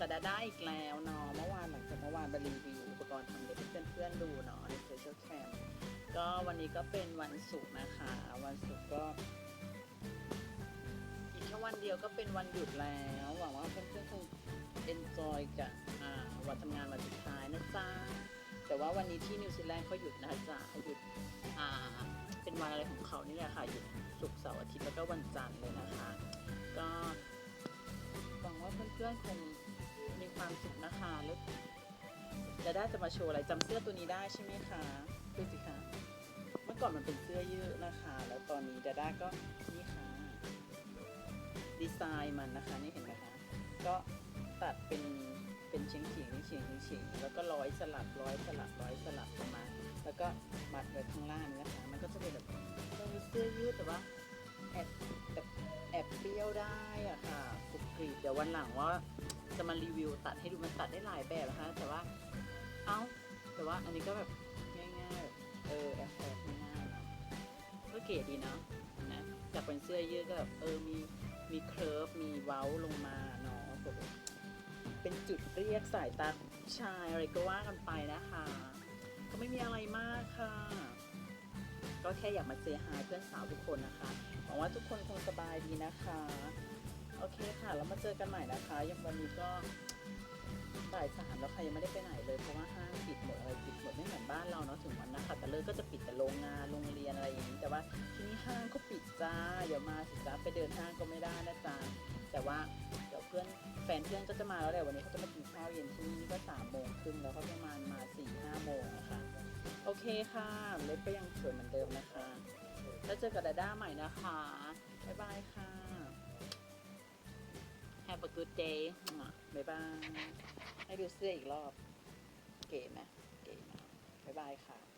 ก็มาเจอกับดาด้าอีกแล้วเนาะเมื่อวานหลังจากเมื่อวานไปรีวิวอุปกรณ์ทำเล็บให้เพื่อนๆดูเนาะในโซเชียลแคมก็วันนี้ก็เป็นวันศุกร์นะคะ วันศุกร์ก็ อีกแค่วันเดียวก็เป็นวันหยุดแล้วหวังว่าเพื่อนๆคง enjoy กับวันทำงานวันสุดท้ายนะจ๊ะแต่ว่าวันนี้ที่นิวซีแลนด์เขาหยุดนะจ๊ะหยุดอ่าเป็นวันอะไรของเขานี่แหละค่ะหยุดศุกร์เสาร์อาทิตย์แล้วก็วันจันทร์เลยนะคะ ก็หวังว่าเพื่อนๆคง ความสุขนะคะแล้วจะได้จะมาโชว์อะไรจำเสื้อตัวนี้ได้ใช่ไหมคะดูสิคะเมื่อก่อนมันเป็นเสื้อยืดนะคะ แล้วตอนนี้ดาด้าก็นี่ค่ะดีไซน์มันนะคะนี่เห็นไหมคะก็ตัดเป็นเป็นเฉียงเฉียงเฉียงเฉียงเฉียงแล้วก็ร้อยสลับร้อยสลับร้อยสลับออกมา แล้วก็มัดไว้ข้างล่างนะคะ มันก็จะเป็นแบบเป็นเสื้อยืดแต่ว่าแอบแบบแอบเปรี้ยวได้อะค่ะกรุบกรีบเดี๋ยววันหลังว่า จะมารีวิวตัดให้ดูมันตัดได้หลายแบบนะคะ แต่ว่า เอ้า แต่ว่าอันนี้ก็แบบง่ายๆ เออแอบแอบง่ายๆก็เก๋ดีเนาะนะจากเป็นเสื้อยืดก็แบบเออมีมีเคิร์ฟมีเว้าลงมาเนาะแบบเป็นจุดเรียกสายตาของผู้ชายอะไรก็ว่ากันไปนะคะ ก็ไม่มีอะไรมากค่ะ ก็แค่อยากมาเจอหาเพื่อนสาวทุกคนนะคะหวังว่าทุกคนคงสบายดีนะคะ โอเคค่ะ แล้วมาเจอกันใหม่นะคะยังวันนี้ก็บ่ายสามแล้วค่ะยังไม่ได้ไปไหนเลยเพราะว่าห้างปิดหมดอะไรปิดหมดไม่เหมือนบ้านเราเนาะถึงวันนะคะแต่เลิกก็จะปิดแต่โรงงานโรงเรียนอะไรอย่างนี้แต่ว่าที่นี่ห้างก็ปิดจ้าเดี๋ยวมาสิจ้าไปเดินห้างก็ไม่ได้นะจ๊ะแต่ว่าเดี๋ยวเพื่อนแฟนเพื่อนก็จะมาแล้วแหละวันนี้เขาจะมากินข้าวเย็นที่นี่ก็สามโมงครึ่งแล้วก็ประมาณมาสี่ห้าโมงนะคะโอเคค่ะเล็บก็ยังสวยเหมือนเดิมนะคะ แล้วเจอกับดาด้าใหม่นะคะบ๊ายบายค่ะ a good day บ๊ายบาย ให้ดูเสื้ออีกรอบ เก๋ไหมเก๋ไหมบ๊ายบายค่ะ